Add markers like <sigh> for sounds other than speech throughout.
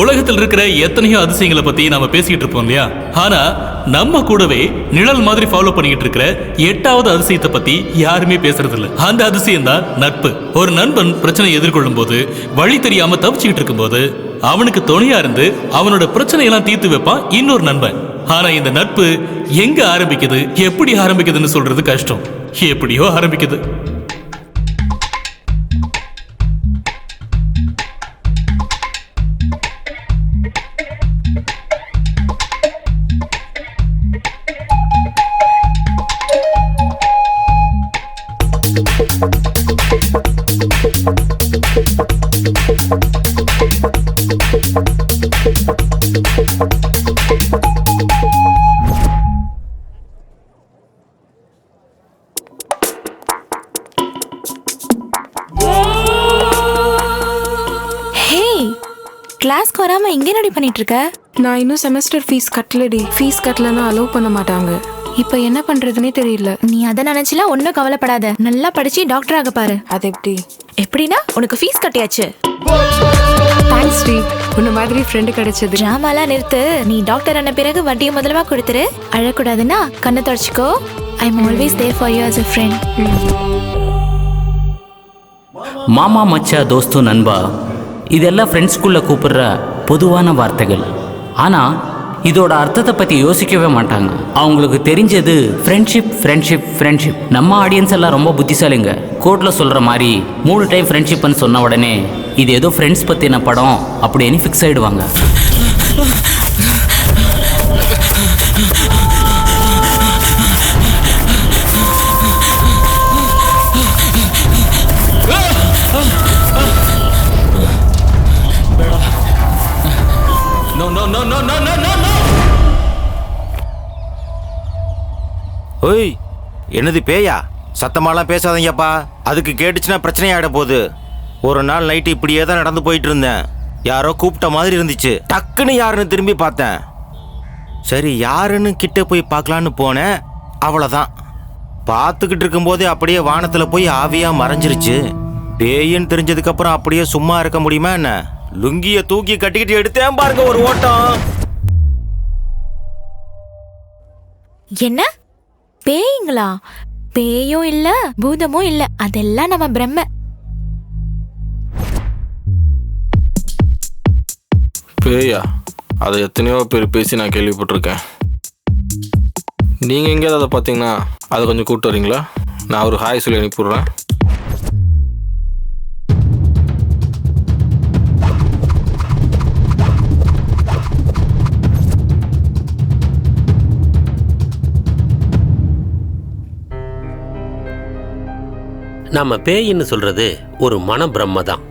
உலகத்தில் இருக்கிற எத்தனையோ அதிசயங்களை பத்தி நாம பேசிக்கிட்டு இருப்போம் இல்லையா? ஆனா நம்ம கூடவே நிழல் மாதிரி ஃபாலோ பண்ணிக்கிட்டு இருக்கிற எட்டாவது அதிசயத்தை பத்தி யாருமே பேசுறது இல்ல அந்த அதிசயம் தான் நட்பு. ஒரு நண்பன் பிரச்சனை எதிர்கொள்ளும் போது வழி தெரியாம தவிச்சுக்கிட்டு இருக்கும்போது அவனுக்கு துணையா இருந்து அவனோட பிரச்சனையெல்லாம் தீர்த்து வைப்பான் இன்னொரு நண்பன். ஆனா இந்த நட்பு எங்க ஆரம்பிக்குது? எப்படி ஆரம்பிக்குதுன்னு சொல்றது கஷ்டம். எப்படியோ ஆரம்பிக்குது. கிளாஸ்க்கு வராம இங்கே ரெடி பண்ணிட்டு இருக்க? நான் இன்னும் செமஸ்டர் ஃபீஸ் கட்டலடி. ஃபீஸ் கட்டலன்னா அலோவ் பண்ண மாட்டாங்க. இப்போ என்ன பண்றதுனே தெரியல. நீ அதை நினைச்சுலாம் ஒன்றும் கவலைப்படாத. நல்லா படிச்சு டாக்டர் ஆக பாரு. அது எப்படி? எப்படின்னா உனக்கு ஃபீஸ் கட்டியாச்சு. தேங்க்ஸ் டி உன்ன மாதிரி ஃப்ரெண்டு கிடைச்சது. டிராமாலாம் நிறுத்து. நீ டாக்டர் ஆன பிறகு வட்டியை முதலமா கொடுத்துரு. அழக்கூடாதுன்னா கண்ணை தொடச்சிக்கோ. I am always there for you as a friend மாமா மச்சா தோஸ்து நண்பா இதெல்லாம் ஃப்ரெண்ட்ஸ்குள்ளே கூப்பிடுற பொதுவான வார்த்தைகள். ஆனால் இதோட அர்த்தத்தை பற்றி யோசிக்கவே மாட்டாங்க. அவங்களுக்கு தெரிஞ்சது ஃப்ரெண்ட்ஷிப் ஃப்ரெண்ட்ஷிப் ஃப்ரெண்ட்ஷிப் நம்ம ஆடியன்ஸ் எல்லாம் ரொம்ப புத்திசாலிங்க. கோர்ட்டில் சொல்கிற மாதிரி மூணு டைம் ஃப்ரெண்ட்ஷிப்னு சொன்ன உடனே இது ஏதோ ஃப்ரெண்ட்ஸ் பற்றின படம் அப்படின்னு ஃபிக்ஸ் ஆகிடுவாங்க ஓய் என்னது பேயா? சத்தமாலாம் பேசாதீங்கப்பா. அதுக்கு கேட்டுச்சுன்னா பிரச்சனை ஆகிட போகுது. ஒரு நாள் நைட்டு இப்படியே தான் நடந்து போயிட்டு இருந்தேன். யாரோ கூப்பிட்ட மாதிரி இருந்துச்சு. டக்குன்னு யாருன்னு திரும்பி பார்த்தேன். சரி யாருன்னு கிட்ட போய் பார்க்கலான்னு போனேன். அவ்வளோதான் பார்த்துக்கிட்டு இருக்கும்போதே அப்படியே வானத்தில் போய் ஆவியாக மறைஞ்சிருச்சு. பேயின்னு தெரிஞ்சதுக்கப்புறம் அப்படியே சும்மா இருக்க முடியுமா என்ன? லுங்கியை தூக்கி கட்டிக்கிட்டு எடுத்தேன் பாருங்க ஒரு ஓட்டம். என்ன? பேய்ங்களா? பேயும் இல்ல பூதமும் இல்ல. அதெல்லாம் நம்ம பிரம்ம. பேயா அதை எத்தனையோ பேர் பேசி நான் கேள்விப்பட்டிருக்கேன். நீங்கள் எங்கேயாவது அதை பார்த்தீங்கன்னா அதை கொஞ்சம் கூப்பிட்டு வரீங்களா? நான் ஒரு ஹாய் சொல்லி அனுப்பிவிட்றேன். நம்ம பேயின்னு சொல்றது ஒரு மன பிரம்ம தான்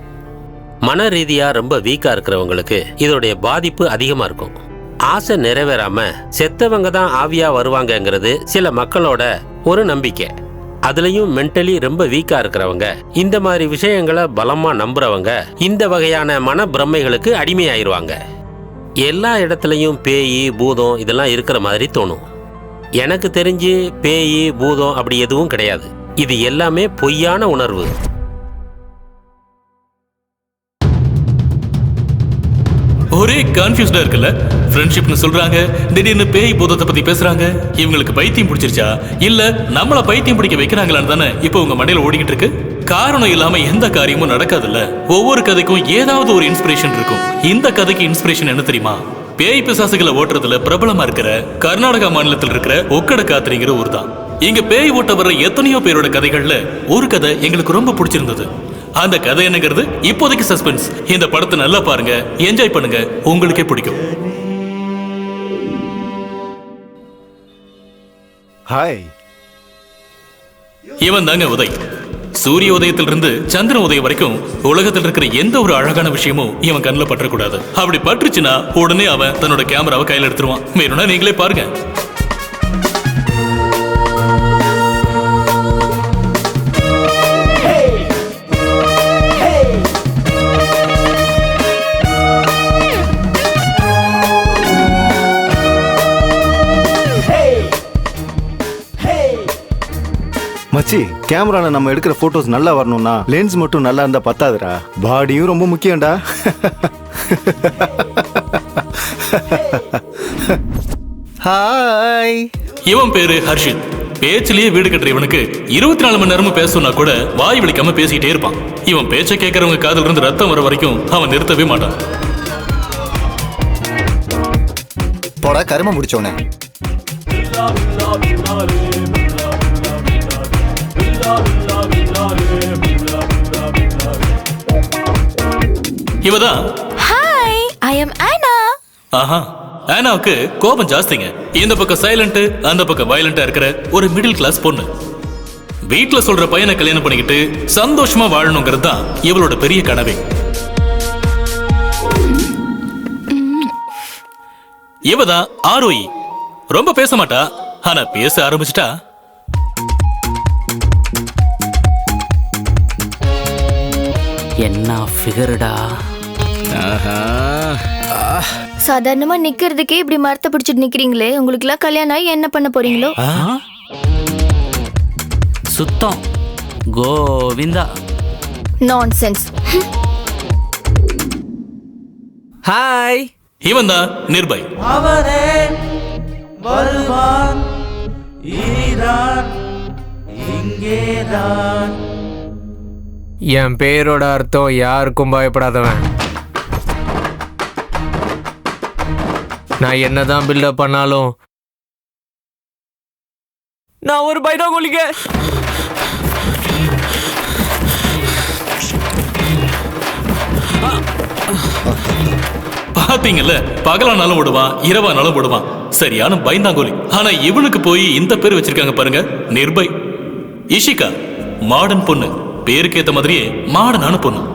மன ரீதியாக ரொம்ப வீக்காக இருக்கிறவங்களுக்கு இதோடைய பாதிப்பு அதிகமாக இருக்கும். ஆசை நிறைவேறாம செத்தவங்க தான் ஆவியா வருவாங்கங்கிறது சில மக்களோட ஒரு நம்பிக்கை. அதுலயும் மென்டலி ரொம்ப வீக்கா இருக்கிறவங்க இந்த மாதிரி விஷயங்களை பலமா நம்புறவங்க இந்த வகையான மன பிரமைகளுக்கு அடிமையாயிருவாங்க. எல்லா இடத்துலையும் பேய் பூதம் இதெல்லாம் இருக்கிற மாதிரி தோணும். எனக்கு தெரிஞ்சு பேய் பூதம் அப்படி எதுவும் கிடையாது. இது எல்லாமே பொய்யான உணர்வு. ஒரே கன்ஃபியூஸ்டா இருக்குல்ல? ஃப்ரெண்ட்ஷிப்னு சொல்றாங்க திடீர்னு பேய் பூதத்தை பத்தி பேசுறாங்க இவங்களுக்கு பைத்தியம் பிடிச்சிருச்சா? இல்ல நம்மள பைத்தியம் பிடிக்க வைக்கிறாங்களான்னு தானே இப்போ உங்க மண்டையில ஓடிக்கிட்டு இருக்கு? காரணம் இல்லாம எந்த காரியமும் நடக்காதுல்ல? ஒவ்வொரு கதைக்கும் ஏதாவது ஒரு இன்ஸ்பிரேஷன் இருக்கும். இந்த கதைக்கு இன்ஸ்பிரேஷன் என்ன தெரியுமா? பேய் பிசாசுகளை ஓட்டுறதுல பிரபலமா இருக்கிற கர்நாடகா மாநிலத்தில் இருக்கிற ஒக்கட காத்திரிங்கிற ஊர் தான் இங்க பேய் ஓட்ட வர்ற எத்தனையோ பேரோட கதைகள்ல ஒரு கதை எங்களுக்கு ரொம்ப பிடிச்சிருந்தது. அந்த கதை என்னங்கிறது இப்போதைக்கு சஸ்பென்ஸ் இந்த படத்தை நல்லா பாருங்க என்ஜாய் பண்ணுங்க உங்களுக்கே பிடிக்கும். ஹாய் இவன் தாங்க உதய். சூரிய உதயத்திலிருந்து சந்திர உதயம் வரைக்கும் உலகத்தில் இருக்கிற எந்த ஒரு அழகான விஷயமும் இவன் கண்ணில் பற்றக்கூடாது. அப்படி பற்றுச்சுன்னா உடனே அவன் தன்னோட கேமராவை கையில் எடுத்துருவான். வேணும்னா நீங்களே பாருங்க. மச்சி கேமரால நம்ம எடுக்கிற போட்டோஸ் நல்லா வரணும்னா லென்ஸ் மட்டும் நல்லா இருந்தா பத்தாதுடா. பாடியும் ரொம்ப முக்கியம்டா. ஹாய் இவன் பேரு ஹர்ஷித். பேச்சிலேயே வீடு கட்டுற இவனுக்கு இருபத்தி நாலு மணி நேரமும் பேசணும்னா கூட வாய் வலிக்காம பேசிக்கிட்டே இருப்பான். இவன் பேச்சை கேட்கறவங்க காதுல இருந்து ரத்தம் வர வரைக்கும் அவன் நிறுத்தவே மாட்டான். போடா கரும முடிச்சோனே இவதான். ஹாய் ஐ ஆனா ஆஹா ஆனாவுக்கு கோபம் ஜாஸ்திங்க. இந்த பக்கம் சைலண்ட் அந்த பக்கம் வயலண்டா இருக்கிற ஒரு மிடில் கிளாஸ் பொண்ணு. வீட்ல சொல்ற பையனை கல்யாணம் பண்ணிக்கிட்டு சந்தோஷமா வாழணுங்கிறது தான் இவளோட பெரிய கனவே. இவதான் ஆரோயி ரொம்ப பேச மாட்டா ஆனா பேச ஆரம்பிச்சிட்டா என்ன ஃபிகருடா சாதாரணமா நிக்கிறதுக்கே இப்படி மரத்தை பிடிச்சிட்டு நிக்கிறீங்களே உங்களுக்கு எல்லாம் கல்யாணம் ஆகி என்ன பண்ண போறீங்களோ? சுத்தம். கோவிந்தா. நான்சென்ஸ் ஹாய் இவன் தான் நிர்பய் என் பேரோட அர்த்தம் யாருக்கும் பயப்படாதவன். நான் என்னதான் பில்டப் பண்ணாலும் நான் ஒரு பைனாகுலிங்க பாத்தீங்கல்ல பகலானாலும் விடுவான் இரவானாலும் விடுவான் சரியான பயந்தாங்கோலி ஆனா இவனுக்கு போய் இந்த பேர் வச்சிருக்காங்க பாருங்க நிர்பய். இஷிகா மாடர்ன் பொண்ணு. பேருக்கு ஏத்த மாதிரியே மாடர்னான அனுப்பணும்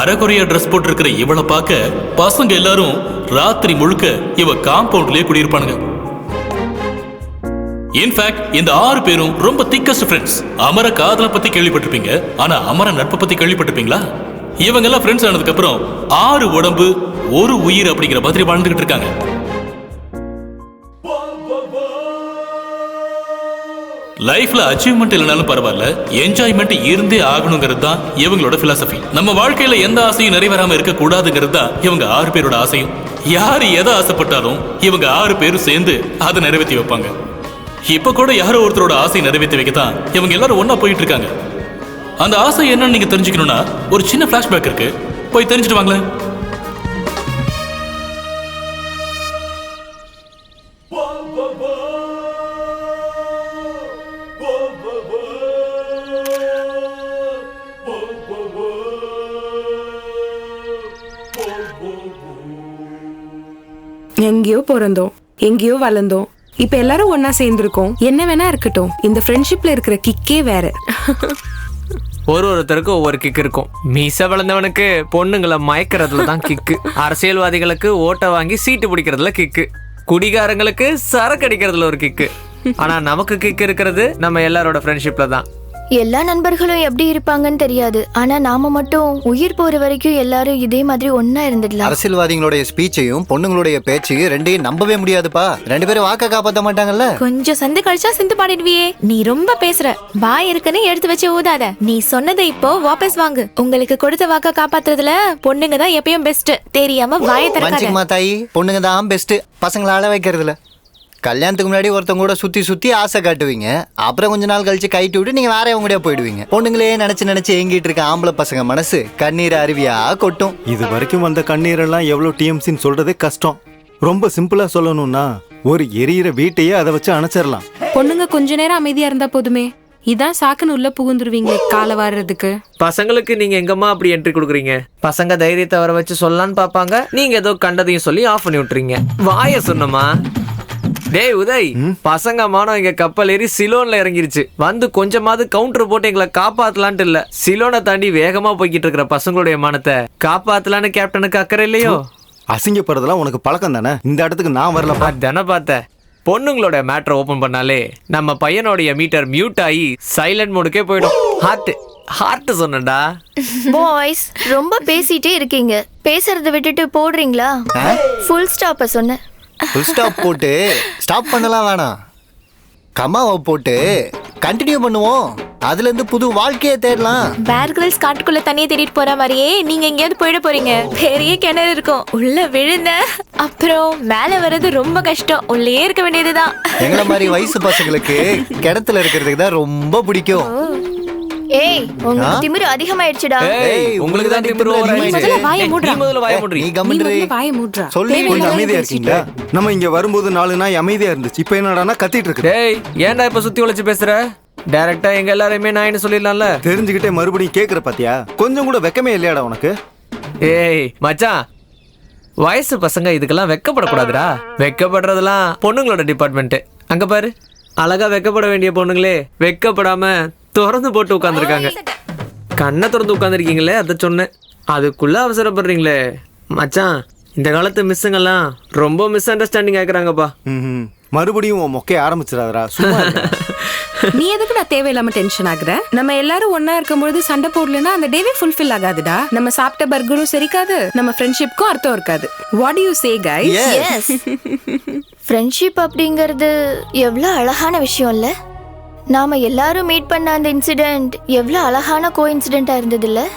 அரைகுறையா ட்ரெஸ் போட்டிருக்கிற இவளை பார்க்க பசங்க எல்லாரும் ராத்திரி முழுக்க இவ காம்பவுண்ட்லயே குடியிருப்பானுங்க. இன்ஃபேக்ட் இந்த ஆறு பேரும் ரொம்ப திக்கஸ்ட் ஃப்ரெண்ட்ஸ் அமர காதலை பத்தி கேள்விப்பட்டிருப்பீங்க. ஆனா அமர நட்பை பத்தி கேள்விப்பட்டிருப்பீங்களா? இவங்க எல்லாம் ஃப்ரெண்ட்ஸ் ஆனதுக்கு அப்புறம் ஆறு உடம்பு ஒரு உயிர் அப்படிங்கிற மாதிரி வாழ்ந்துகிட்டு இருக்காங்க. லைஃப்ல அச்சீவ்மெண்ட் இல்லைனாலும் பரவாயில்ல. என்ஜாய்மெண்ட் இருந்தே ஆகணுங்கிறது தான் இவங்களோட பிலாசபி நம்ம வாழ்க்கையில எந்த ஆசையும் நிறைவேறாம இருக்க கூடாதுங்கிறது தான் இவங்க ஆறு பேரோட ஆசையும். யார் எதை ஆசைப்பட்டாலும் இவங்க ஆறு பேரும் சேர்ந்து அதை நிறைவேற்றி வைப்பாங்க. இப்ப கூட யாரோ ஒருத்தரோட ஆசையை நிறைவேற்றி வைக்கத்தான் இவங்க எல்லாரும் ஒன்னா போயிட்டு இருக்காங்க. அந்த ஆசை என்னன்னு நீங்க தெரிஞ்சுக்கணும்னா ஒரு சின்ன ஃபிளாஷ்பேக் இருக்கு. போய் தெரிஞ்சுட்டு வாங்களேன். எங்கேயோ பிறந்தோம் எங்கேயோ வளர்ந்தோம். இப்ப எல்லாரும் ஒன்னா சேர்ந்திருக்கோம். என்ன வேணா இருக்கட்டும். இந்த ஃப்ரெண்ட்ஷிப்ல இருக்கிற கிக்கே வேற. ஒரு ஒருத்தருக்கும் ஒவ்வொரு கிக் இருக்கும். மீச வளர்ந்தவனுக்கு பொண்ணுங்களை மயக்கிறதுல தான் கிக்கு அரசியல்வாதிகளுக்கு ஓட்டை வாங்கி சீட்டு பிடிக்கிறதுல கிக்கு குடிகாரங்களுக்கு சரக்கு அடிக்கிறதுல ஒரு கிக்கு ஆனா நமக்கு கிக் இருக்கிறது நம்ம எல்லாரோட ஃப்ரெண்ட்ஷிப்ல தான். எல்லா நண்பர்களும் எப்படி இருப்பாங்கன்னு தெரியாது. ஆனா நாம மட்டும் உயிர் போற வரைக்கும் எல்லாரும் இதே மாதிரி ஒன்னா இருந்துடலாம். அரசியல்வாதிகளுடைய ஸ்பீச்சையும் பொண்ணுங்களுடைய பேச்சையும் ரெண்டையும் நம்பவே முடியாதுப்பா. ரெண்டு பேரும் வாக்க காப்பாத்த மாட்டாங்கல்ல? கொஞ்சம் சந்து கழிச்சா சிந்து பாடிடுவியே. நீ ரொம்ப பேசுற. வாய் இருக்குன்னு எடுத்து வச்சு ஊதாத. நீ சொன்னதை இப்போ வாபஸ் வாங்கு. உங்களுக்கு கொடுத்த வாக்க காப்பாத்துறதுல பொண்ணுங்க தான் எப்பயும் பெஸ்ட் தெரியாம வாயை மஞ்சிக்குமா தாயி. பொண்ணுங்க தான் பெஸ்ட் பசங்களை அழ வைக்கிறதுல. கல்யாணத்துக்கு முன்னாடி ஒருத்தவங்க கூட சுத்தி சுத்தி ஆசை காட்டுவீங்க. அப்புறம் கொஞ்ச நாள் கழிச்சு கைட்டு விட்டு நீங்க வேறவங்க கூட போயிடுவீங்க. பொண்ணுங்களே நினைச்சு நினைச்சு ஏங்கிட்டு இருக்க ஆம்பளை பசங்க மனசு கண்ணீர் அருவியா கொட்டும். இது வரைக்கும் வந்த கண்ணீரெல்லாம் எவ்வளோ டிஎம்சின்னு சொல்றதே கஷ்டம். ரொம்ப சிம்பிளா சொல்லணும்னா ஒரு எரியிற வீட்டையே அதை வச்சு அணைச்சிடலாம். பொண்ணுங்க கொஞ்ச நேரம் அமைதியா இருந்தா போதுமே. இதான் சாக்குன்னு உள்ள புகுந்துருவீங்களே காலை வாடுறதுக்கு பசங்களுக்கு நீங்க எங்கம்மா அப்படி என்ட்ரி கொடுக்குறீங்க? பசங்க தைரியத்தை வர வச்சு சொல்லலான்னு பாப்பாங்க நீங்க ஏதோ கண்டதையும் சொல்லி ஆஃப் பண்ணி விட்டுறீங்க. வாய சொன்னமா டேய் உதய் பசங்க மானம் இங்க கப்பல் ஏறி சிலோன்ல இறங்கிருச்சு. வந்து கொஞ்சமாவது கவுண்டர் போட்டு எங்களை காப்பாத்தலான்ட்டு இல்ல. சிலோனை தாண்டி வேகமா போய்கிட்டு இருக்கிற பசங்களுடைய மானத்தை காப்பாத்தலான்னு கேப்டனுக்கு அக்கறை இல்லையோ? அசிங்கப்படுறதெல்லாம் உனக்கு பழக்கம் தானே? இந்த இடத்துக்கு நான் வரலப்பா அதானே பார்த்தேன் பொண்ணுங்களோட மேட்ரை ஓபன் பண்ணாலே நம்ம பையனோடைய மீட்டர் மியூட் ஆகி சைலண்ட் மோடுக்கே போயிடும். Heart heart சொன்னேன்டா. <laughs> பாய்ஸ் ரொம்ப பேசிட்டே இருக்கீங்க. பேசுறத விட்டுட்டு போடுறீங்களா? ஃபுல் ஸ்டாப்ப சொன்னேன். ஃபுல் ஸ்டாப் போட்டு ஸ்டாப் பண்ணலாம் வேணாம் கமாவை போட்டு கண்டினியூ பண்ணுவோம். அதுல இருந்து புது வாழ்க்கையை தேடலாம். பேர் கிரில்ஸ் காட்டுக்குள்ள தண்ணியை தேடிட்டு போற மாதிரியே நீங்க எங்கேயாவது போயிட போறீங்க. பெரிய கிணறு இருக்கும். உள்ள விழுந்த அப்புறம் மேல வர்றது ரொம்ப கஷ்டம். உள்ளே இருக்க வேண்டியதுதான். எங்களை மாதிரி வயசு பசங்களுக்கு கிணத்துல இருக்கிறதுக்கு தான் ரொம்ப பிடிக்கும். ஏய் உங்களுக்கு திமிரு அதிகமாயிடுச்சுடா. ஏய் உங்களுக்கு தான் திமிரு over நீ. முதல்ல வாயை நீ மூடுறா. முதல்ல வாயை நீ மூடுறீ நீ கம்முன்னு முதல்ல வாயை மூடுறா சொல்லி கொஞ்சம் அமைதியா இருக்கீங்களா? நம்ம இங்க வரும்போது நாலு நாய் அமைதியா இருந்துச்சு. இப்ப என்னடான்னா கத்திட்டு இருக்கு டேய் ஏன்டா இப்ப சுத்தி உழைச்சு பேசுற? டைரக்டா எங்க எல்லாரையுமே நாயின்னு சொல்லிடலாம்ல? தெரிஞ்சுக்கிட்டே மறுபடியும் கேக்குற பாத்தியா? கொஞ்சம் கூட வெக்கமே இல்லையாடா உனக்கு? ஏய் மச்சான் வயசு பசங்க இதுக்கெல்லாம் வெக்கப்படக்கூடாதுடா. வெக்கப்படுறதெல்லாம் பொண்ணுங்களோட டிபார்ட்மெண்ட் அங்க பாரு அழகா வெக்கப்பட வேண்டிய பொண்ணுங்களே வெக்கப்படாம திறந்து போட்டு உட்காந்துருக்காங்க கண்ணை திறந்து உட்காந்துருக்கீங்களே அதை சொன்னேன். அதுக்குள்ள அவசரப்படுறீங்களே. மச்சான் இந்த காலத்து மிஸ்ஸுங்கெல்லாம் ரொம்ப மிஸ் அண்டர்ஸ்டாண்டிங் ஆக்குறாங்கப்பா. மறுபடியும் உன் மொக்கைய ஆரம்பிச்சிடாதடா. சும்மா. <laughs> நீ எதுக்கு நான் தேவையில்லாம டென்ஷன் ஆகுற? நம்ம எல்லாரும் ஒண்ணா இருக்கும்பொழுது சண்டை போடலன்னா அந்த டேவே ஃபுல்ஃபில் ஆகாதுடா. நம்ம சாப்பிட்ட பர்கரும் செரிக்காது. நம்ம ஃப்ரெண்ட்ஷிப்க்கும் அர்த்தம் இருக்காது. What you say guys friendship அப்படிங்கிறது எவ்வளோ அழகான விஷயம் இல்ல நாம எல்லாரும் மீட் பண்ண அந்த இன்சிடென்ட் எவ்வளோ அழகான கோ இன்சிடென்ட்டாக இருந்தது